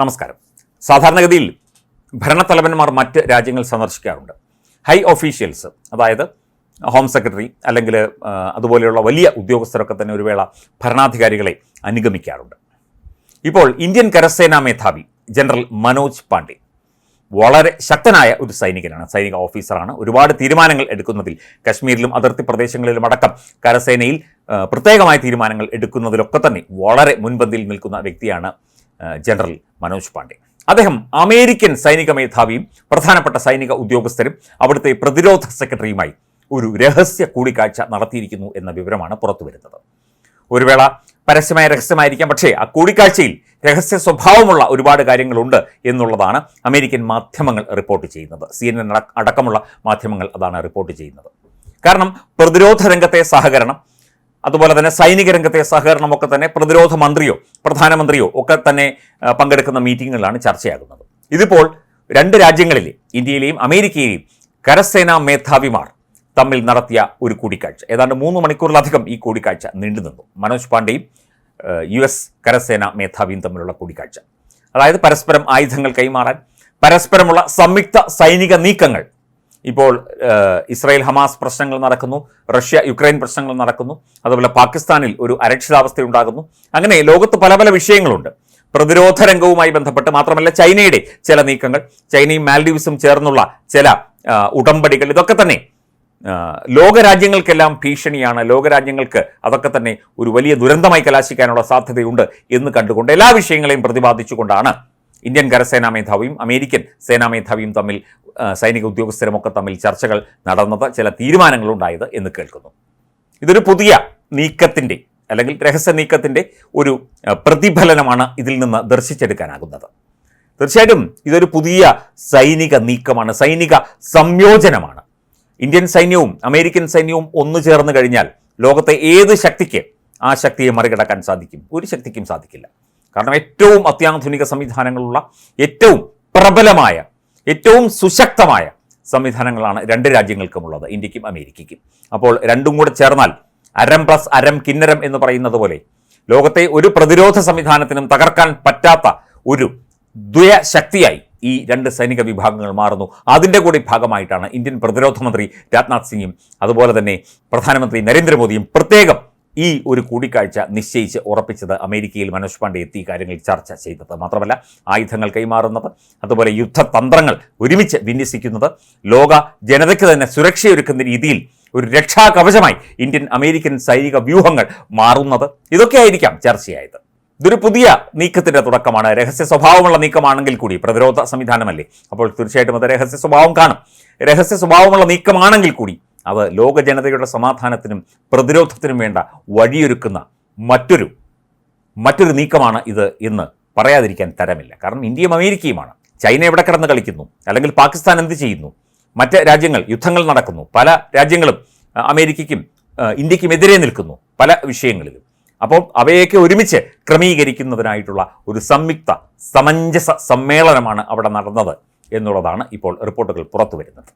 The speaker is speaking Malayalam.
നമസ്കാരം. സാധാരണഗതിയിൽ ഭരണത്തലവന്മാർ മറ്റ് രാജ്യങ്ങൾ സന്ദർശിക്കാറുണ്ട്. ഹൈ ഓഫീഷ്യൽസ് അതായത് ഹോം സെക്രട്ടറി അല്ലെങ്കിൽ അതുപോലെയുള്ള വലിയ ഉദ്യോഗസ്ഥരൊക്കെ തന്നെ ഒരു വേള ഭരണാധികാരികളെ അനുഗമിക്കാറുണ്ട്. ഇപ്പോൾ ഇന്ത്യൻ കരസേനാ മേധാവി ജനറൽ മനോജ് പാണ്ഡെ വളരെ ശക്തനായ ഒരു സൈനികനാണ് സൈനിക ഓഫീസറാണ്. ഒരുപാട് തീരുമാനങ്ങൾ എടുക്കുന്നതിൽ കശ്മീരിലും അതിർത്തി പ്രദേശങ്ങളിലും അടക്കം കരസേനയിൽ പ്രത്യേകമായ തീരുമാനങ്ങൾ എടുക്കുന്നതിലൊക്കെ തന്നെ വളരെ മുൻപന്തിയിൽ നിൽക്കുന്ന വ്യക്തിയാണ് ജനറൽ മനോജ് പാണ്ഡെ. അദ്ദേഹം അമേരിക്കൻ സൈനിക മേധാവിയും പ്രധാനപ്പെട്ട സൈനിക ഉദ്യോഗസ്ഥരും അവിടുത്തെ പ്രതിരോധ സെക്രട്ടറിയുമായി ഒരു രഹസ്യ കൂടിക്കാഴ്ച നടത്തിയിരിക്കുന്നു എന്ന വിവരമാണ് പുറത്തുവരുന്നത്. ഒരു വേള പരസ്യമായ രഹസ്യമായിരിക്കാം. പക്ഷേ ആ കൂടിക്കാഴ്ചയിൽ രഹസ്യ സ്വഭാവമുള്ള ഒരുപാട് കാര്യങ്ങളുണ്ട് എന്നുള്ളതാണ് അമേരിക്കൻ മാധ്യമങ്ങൾ റിപ്പോർട്ട് ചെയ്യുന്നത്. സി എൻ എൻ അടക്കമുള്ള മാധ്യമങ്ങൾ അതാണ് റിപ്പോർട്ട് ചെയ്യുന്നത്. കാരണം പ്രതിരോധ രംഗത്തെ സഹകരണം അതുപോലെ തന്നെ സൈനിക രംഗത്തെ സഹകരണമൊക്കെ തന്നെ പ്രതിരോധ മന്ത്രിയോ പ്രധാനമന്ത്രിയോ ഒക്കെ തന്നെ പങ്കെടുക്കുന്ന മീറ്റിങ്ങുകളാണ് ചർച്ചയാകുന്നത്. ഇതിപ്പോൾ രണ്ട് രാജ്യങ്ങളിലെ ഇന്ത്യയിലെയും അമേരിക്കയിലെയും കരസേനാ മേധാവിമാർ തമ്മിൽ നടത്തിയ ഒരു കൂടിക്കാഴ്ച. ഏതാണ്ട് മൂന്ന് മണിക്കൂറിലധികം ഈ കൂടിക്കാഴ്ച നീണ്ടുനിന്നു മനോജ് പാണ്ഡെയും യു എസ് കരസേന മേധാവിയും തമ്മിലുള്ള കൂടിക്കാഴ്ച. അതായത് പരസ്പരം ആയുധങ്ങൾ കൈമാറാൻ പരസ്പരമുള്ള സംയുക്ത സൈനിക നീക്കങ്ങൾ ഇപ്പോൾ ഇസ്രായേൽ ഹമാസ് പ്രശ്നങ്ങൾ നടക്കുന്നു റഷ്യ യുക്രൈൻ പ്രശ്നങ്ങൾ നടക്കുന്നു അതുപോലെ പാകിസ്ഥാനിൽ ഒരു അരക്ഷിതാവസ്ഥ ഉണ്ടാകുന്നു. അങ്ങനെ ലോകത്ത് പല പല വിഷയങ്ങളുണ്ട്. പ്രതിരോധ രംഗവുമായി ബന്ധപ്പെട്ട് മാത്രമല്ല ചൈനയുടെ ചില നീക്കങ്ങൾ. ചൈനയും മാൽഡീവ്സും ചേർന്നുള്ള ചില ഉടമ്പടികൾ. ഇതൊക്കെ തന്നെ ലോകരാജ്യങ്ങൾക്കെല്ലാം ഭീഷണിയാണ്. ലോകരാജ്യങ്ങൾക്ക് അതൊക്കെ തന്നെ ഒരു വലിയ ദുരന്തമായി കലാശിക്കാനുള്ള സാധ്യതയുണ്ട് എന്ന് കണ്ടുകൊണ്ട് എല്ലാ വിഷയങ്ങളെയും പ്രതിപാദിച്ചുകൊണ്ടാണ് ഇന്ത്യൻ കരസേനാ മേധാവിയും അമേരിക്കൻ സേനാ മേധാവിയും തമ്മിൽ സൈനിക ഉദ്യോഗസ്ഥരുമൊക്കെ തമ്മിൽ ചർച്ചകൾ നടന്നത് ചില തീരുമാനങ്ങളുണ്ടായത് എന്ന് കേൾക്കുന്നു. ഇതൊരു പുതിയ നീക്കത്തിന്റെ അല്ലെങ്കിൽ രഹസ്യ നീക്കത്തിന്റെ ഒരു പ്രതിഫലനമാണ് ഇതിൽ നിന്ന് ദർശിച്ചെടുക്കാനാകുന്നത്. തീർച്ചയായിട്ടും ഇതൊരു പുതിയ സൈനിക നീക്കമാണ് സൈനിക സംയോജനമാണ്. ഇന്ത്യൻ സൈന്യവും അമേരിക്കൻ സൈന്യവും ഒന്നു ചേർന്ന് കഴിഞ്ഞാൽ ലോകത്തെ ഏത് ശക്തിക്ക് ആ ശക്തിയെ മറികടക്കാൻ സാധിക്കും? ഒരു ശക്തിക്കും സാധിക്കില്ല. കാരണം ഏറ്റവും അത്യാധുനിക സംവിധാനങ്ങളുള്ള ഏറ്റവും പ്രബലമായ ഏറ്റവും സുശക്തമായ സംവിധാനങ്ങളാണ് രണ്ട് രാജ്യങ്ങൾക്കുമുള്ളത് ഇന്ത്യക്കും അമേരിക്കയ്ക്കും. അപ്പോൾ രണ്ടും കൂടെ ചേർന്നാൽ അരം പ്ലസ് അരം കിന്നരം എന്ന് പറയുന്നത് പോലെ ലോകത്തെ ഒരു പ്രതിരോധ സംവിധാനത്തിനും തകർക്കാൻ പറ്റാത്ത ഒരു ദ്വയശക്തിയായി ഈ രണ്ട് സൈനിക വിഭാഗങ്ങൾ മാറുന്നു. അതിന്റെ കൂടി ഭാഗമായിട്ടാണ് ഇന്ത്യൻ പ്രതിരോധ മന്ത്രി രാജ്നാഥ് സിംഗും അതുപോലെ തന്നെ പ്രധാനമന്ത്രി നരേന്ദ്രമോദിയും പ്രത്യേകം ഈ ഒരു കൂടിക്കാഴ്ച നിശ്ചയിച്ച് ഉറപ്പിച്ചത് അമേരിക്കയിൽ മനോജ് പാണ്ഡെ എത്തി കാര്യങ്ങൾ ചർച്ച ചെയ്തത് മാത്രമല്ല ആയുധങ്ങൾ കൈമാറുന്നത് അതുപോലെ യുദ്ധതന്ത്രങ്ങൾ ഒരുമിച്ച് വിന്യസിക്കുന്നത് ലോക ജനതയ്ക്ക് തന്നെ സുരക്ഷയൊരുക്കുന്ന രീതിയിൽ ഒരു രക്ഷാകവചമായി ഇന്ത്യൻ അമേരിക്കൻ സൈനിക വ്യൂഹങ്ങൾ മാറുന്നത് ഇതൊക്കെയായിരിക്കാം ചർച്ചയായത്. ഇതൊരു പുതിയ നീക്കത്തിന്റെ തുടക്കമാണ്. രഹസ്യ സ്വഭാവമുള്ള നീക്കമാണെങ്കിൽ കൂടി പ്രതിരോധ സംവിധാനമല്ലേ? അപ്പോൾ തീർച്ചയായിട്ടും അത് രഹസ്യ സ്വഭാവം കാണും. രഹസ്യ സ്വഭാവമുള്ള നീക്കമാണെങ്കിൽ കൂടി അത് ലോക ജനതയുടെ സമാധാനത്തിനും പ്രതിരോധത്തിനും വേണ്ട വഴിയൊരുക്കുന്ന മറ്റൊരു മറ്റൊരു നീക്കമാണ് ഇത് എന്ന് പറയാതിരിക്കാൻ തരമില്ല. കാരണം ഇന്ത്യയും അമേരിക്കയുമാണ്. ചൈന എവിടെ കിടന്ന് കളിക്കുന്നു? അല്ലെങ്കിൽ പാകിസ്ഥാൻ എന്ത് ചെയ്യുന്നു? മറ്റ് രാജ്യങ്ങൾ യുദ്ധങ്ങൾ നടക്കുന്നു. പല രാജ്യങ്ങളും അമേരിക്കയ്ക്കും ഇന്ത്യക്കുമെതിരെ നിൽക്കുന്നു പല വിഷയങ്ങളിലും. അപ്പോൾ അവയൊക്കെ ഒരുമിച്ച് ക്രമീകരിക്കുന്നതിനായിട്ടുള്ള ഒരു സംയുക്ത സമഞ്ജസ സമ്മേളനമാണ് അവിടെ നടന്നത് എന്നുള്ളതാണ് ഇപ്പോൾ റിപ്പോർട്ടുകൾ പുറത്തു വരുന്നത്